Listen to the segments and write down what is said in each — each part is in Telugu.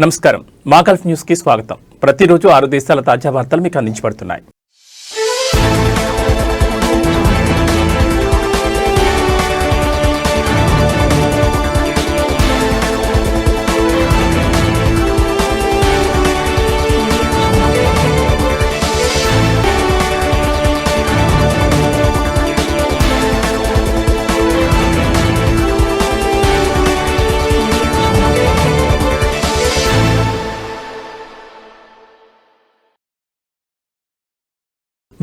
నమస్కారం. మాకల్ఫ్ న్యూస్కి స్వాగతం. ప్రతిరోజు ఆరు దేశాల తాజా వార్తలు మీకు అందించబడుతున్నాయి.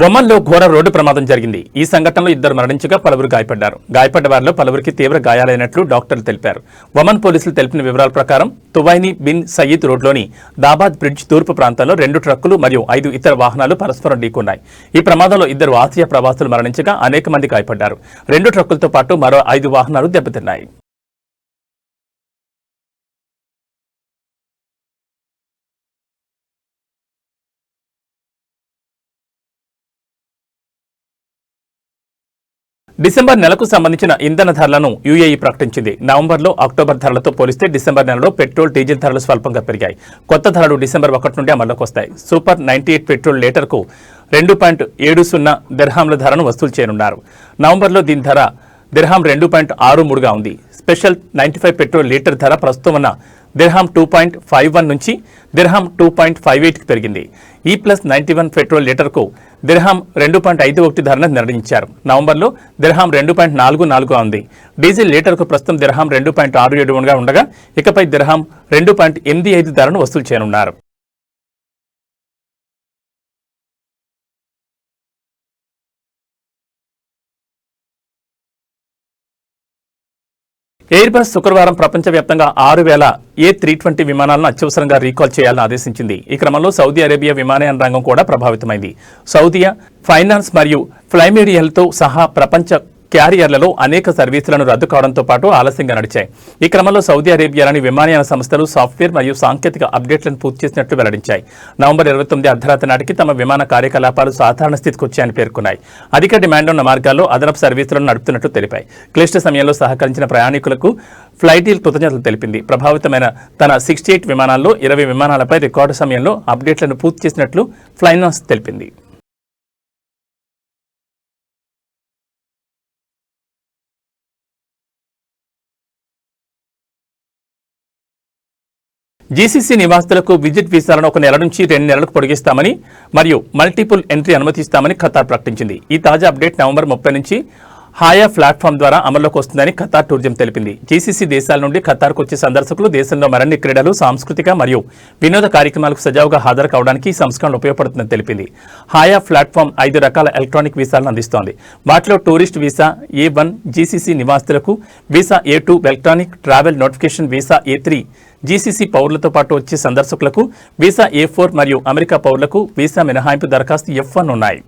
ఒమన్లో ఘోర రోడ్డు ప్రమాదం జరిగింది. ఈ సంఘటనలో ఇద్దరు మరణించగా పలువురు గాయపడ్డారు. గాయపడ్డ వారిలో పలువురికి తీవ్ర గాయాలైనట్లు డాక్టర్లు తెలిపారు. ఒమన్ పోలీసులు తెలిపిన వివరాల ప్రకారం తువైని బిన్ సయీద్ రోడ్లోని దాబాద్ బ్రిడ్జ్ తూర్పు ప్రాంతంలో రెండు ట్రక్కులు మరియు ఐదు ఇతర వాహనాలు పరస్పరం ఢీకొన్నాయి. ఈ ప్రమాదంలో ఇద్దరు ఆసియా ప్రవాసులు మరణించగా అనేక మంది గాయపడ్డారు. రెండు ట్రక్కులతో పాటు మరో ఐదు వాహనాలు దెబ్బతిన్నాయి. డిసెంబర్ నెలకు సంబంధించిన ఇంధన ధరలను యూఏఈ ప్రకటించింది. నవంబర్లో అక్టోబర్ ధరలతో పోలిస్తే డిసెంబర్ నెలలో పెట్రోల్ డీజిల్ ధరలు స్వల్పంగా పెరిగాయి. కొత్త ధరలు డిసెంబర్ ఒకటి నుండి అమల్లోకి వస్తాయి సూపర్ నైన్టీ ఎయిట్ పెట్రోల్ లీటర్కు రెండు పాయింట్ ఏడు సున్నా దిర్హాంల ధరను వసూలు చేయనున్నారు. నవంబర్లో దీని ధర దిర్హాం రెండు పాయింట్ ఆరు మూడుగా ఉంది. Special ninety five petrol litre ధర ప్రస్తుతం ఉన్న dirham two point five one నుంచి దిర్హామ్ టూ పాయింట్ ఫైవ్ ఎయిట్కి పెరిగింది. ఈ ప్లస్ నైంటీ వన్ పెట్రోల్ లీటర్కు దిర్హామ్ రెండు పాయింట్ ఐదు ఒకటి ధరను నిర్ణయించారు. నవంబర్లో దిర్హామ్ రెండు పాయింట్ నాలుగు నాలుగుగా ఉంది డీజిల్ లీటర్కు ప్రస్తుతం దిర్హామ్ రెండు పాయింట్ ఆరు ఏడుగా ఉండగా ఇకపై దిర్హామ్ రెండు పాయింట్ ఎనిమిది ఐదు ధరను వసూలు చేయనున్నారు. ఎయిర్ బస్ శుక్రవారం ప్రపంచవ్యాప్తంగా ఆరు వేల ఏ త్రీ ట్వంటీ విమానాలను అత్యవసరంగా రీకాల్ చేయాలని ఆదేశించింది. ఈ క్రమంలో సౌదీ అరేబియా విమానయాన రంగం కూడా ప్రభావితమైంది. సౌదీయా ఫైనాన్స్ మరియు ఫ్లైమేరియల్తో సహా ప్రపంచ క్యారియర్లలో అనేక సర్వీసులను రద్దు కావడంతో పాటు ఆలస్యంగా నడిచాయి. ఈ క్రమంలో సౌదీ అరేబియాలోని విమానయాన సంస్థలు సాఫ్ట్వేర్ మరియు సాంకేతిక అప్డేట్లను పూర్తి చేసినట్లు వెల్లడించాయి. నవంబర్ ఇరవై తొమ్మిది అర్ధరాత్రి నాటికి తమ విమాన కార్యకలాపాలు సాధారణ స్థితికి వచ్చాయని పేర్కొన్నాయి. అధిక డిమాండ్ ఉన్న మార్గాల్లో అదనపు సర్వీసులను నడుపుతున్నట్లు తెలిపాయి. క్లిష్ట సమయంలో సహకరించిన ప్రయాణికులకు ఫ్లైటీల్ కృతజ్ఞతలు తెలిపింది. ప్రభావితమైన తన సిక్స్టీ ఎయిట్ విమానాల్లో ఇరవై విమానాలపై రికార్డు సమయంలో అప్డేట్లను పూర్తి చేసినట్లు ఫ్లైనాస్ తెలిపింది. జీసీసీ నివాసితులకు విజిట్ వీసాలను ఒక నెల నుంచి రెండు నెలలకు పొడిగిస్తామని మరియు మల్టిపుల్ ఎంట్రీ అనుమతిస్తామని ఖతార్ ప్రకటించింది. ఈ తాజా అప్డేట్ నవంబర్ ముప్పై నుంచి హాయా ప్లాట్ఫామ్ ద్వారా అమల్లోకి వస్తుందని ఖతార్ టూరిజం తెలిపింది. జీసీసీ దేశాల నుండి ఖతార్కు వచ్చే సందర్శకులు దేశంలో మరిన్ని క్రీడలు సాంస్కృతిక మరియు వినోద కార్యక్రమాలకు సజావుగా హాజరు కావడానికి ఈ సంస్కరణ ఉపయోగపడుతుందని తెలిపింది. హాయా ప్లాట్ఫామ్ ఐదు రకాల ఎలక్ట్రానిక్ వీసాలను అందిస్తోంది. వాటిలో tourist visa A one GCC నివాసితులకు visa A two electronic travel notification visa A three GCC పౌరులతో పాటు వచ్చే సందర్శకులకు వీసా ఏ ఫోర్ మరియు అమెరికా పౌరులకు వీసా మినహాయింపు దరఖాస్తు ఎఫ్ వన్ ఉన్నాయి.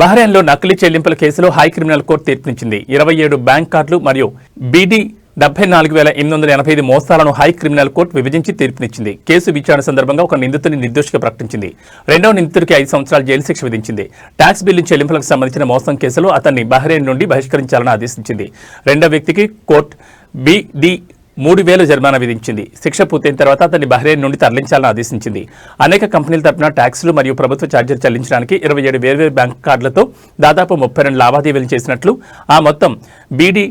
బహ్రెయిన్లో నకిలీ చెల్లింపుల కేసులో హై క్రిమినల్ కోర్టు తీర్పునిచ్చింది. ఇరవై ఏడు బ్యాంక్ కార్డులు మరియు బీడీ డెబ్బై నాలుగు వేల ఎనిమిది వందల ఎనభై ఐదు మోసాలను హై క్రిమినల్ కోర్టు విభజించి తీర్పునిచ్చింది. కేసు విచారణ సందర్భంగా ఒక నిందితుని నిర్దోషిగా ప్రకటించింది. రెండవ నిందితుడికి ఐదు సంవత్సరాల జైలు శిక్ష విధించింది. ట్యాక్స్ బిల్లు చెల్లింపులకు సంబంధించిన మోసం కేసులో అతన్ని బహ్రెయిన్ నుండి బహిష్కరించాలని ఆదేశించింది. రెండవ వ్యక్తికి కోర్టు బిడి మూడు వేలు జరిమానా విధించింది. శిక్ష పూర్తయిన తర్వాత అతన్ని బహ్రెయిన్ నుండి తరలించాలని ఆదేశించింది. అనేక కంపెనీల తరపున ట్యాక్సులు మరియు ప్రభుత్వ ఛార్జీలు చెల్లించడానికి ఇరవై ఏడు వేర్వేరు బ్యాంక్ కార్డులతో దాదాపు ముప్పై రెండు లావాదేవీలు చేసినట్లు ఆ మొత్తం బీడీ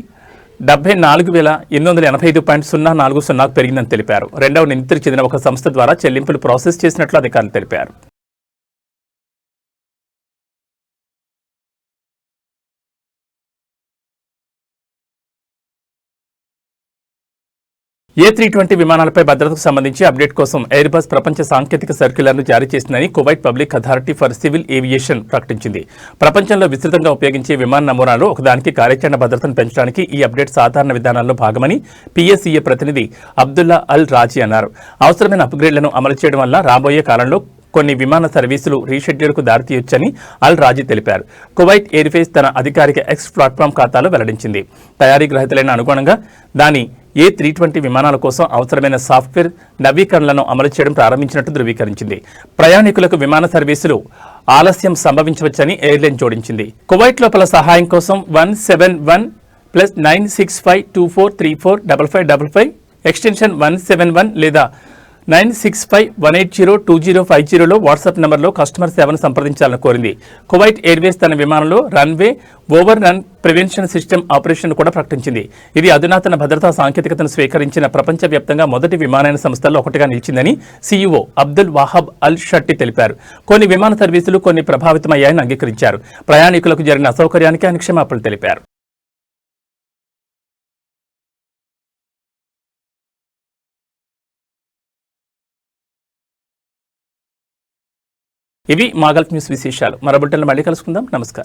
డెబ్బై నాలుగు వేల ఎనిమిది వందల ఎనభై ఐదు పాయింట్ సున్నా నాలుగు సున్నాకు పెరిగిందని తెలిపారు. రెండవ నిందితుడికి చెందిన ఒక సంస్థ ద్వారా చెల్లింపులు ప్రాసెస్ చేసినట్లు అధికారులు తెలిపారు. ఏ త్రీ ట్వంటీ విమానాలపై భద్రతకు సంబంధించి అప్డేట్ కోసం ఎయిర్బస్ ప్రపంచ సాంకేతిక సర్క్యులర్ను జారీ చేసిందని Kuwait public authority for civil aviation ప్రకటించింది. ప్రపంచంలో విస్తృతంగా ఉపయోగించే విమాన నమూనాలు ఒకదానికి కార్యాచరణ భద్రతను పెంచడానికి ఈ అప్డేట్ సాధారణ విధానాల్లో భాగమని పిఎస్సీఏ ప్రతినిధి అబ్దుల్లా అల్ రాజీ అన్నారు. అవసరమైన అప్గ్రేడ్లను అమలు చేయడం వల్ల రాబోయే కాలంలో కొన్ని విమాన సర్వీసులు రీషెడ్యూల్కు దారితీయొచ్చని అల్ రాజీ తెలిపారు. కువైట్ ఎయిర్ఫేస్ తన అధికారిక ఎక్స్ ప్లాట్ఫామ్ ఖాతాలో వెల్లడించింది. తయారీ గ్రహీతలైన అనుగుణంగా దాని ఏ త్రీ ట్వంటీ విమానాల కోసం అవసరమైన సాఫ్ట్వేర్ నవీకరణలను అమలు చేయడం ప్రారంభించినట్టు ధృవీకరించింది. ప్రయాణికులకు విమాన సర్వీసులు ఆలస్యం సంభవించవచ్చని ఎయిర్లైన్ జోడించింది. కువైట్ లోపల సహాయం కోసం one seven one plus nine six five two four three four double five double five extension one seven one లేదా nine six five one eight zero two zero five జీరోలో వాట్సాప్ నెంబర్లో కస్టమర్ సేవను సంప్రదించాలని కోరింది. కువైట్ ఎయిర్వేస్ తన విమానంలో runway over run prevention system operation కూడా ప్రకటించింది. ఇది అధునాతన భద్రతా సాంకేతికతను స్వీకరించిన ప్రపంచవ్యాప్తంగా మొదటి విమానయాన సంస్థల్లో ఒకటిగా నిలిచిందని CEO Abdul Wahab Al Shatti తెలిపారు. కొన్ని విమాన సర్వీసులు కొన్ని ప్రభావితమయ్యాయని అంగీకరించారు. ప్రయాణికులకు జరిగిన అసౌకర్యానికి ఆయన క్షమాపణలు తెలిపారు. ఇవి మాగల్ఫ్ న్యూస్ విశేషాలు. మరొకటి మళ్ళీ కలుసుకుందాం. నమస్కారం.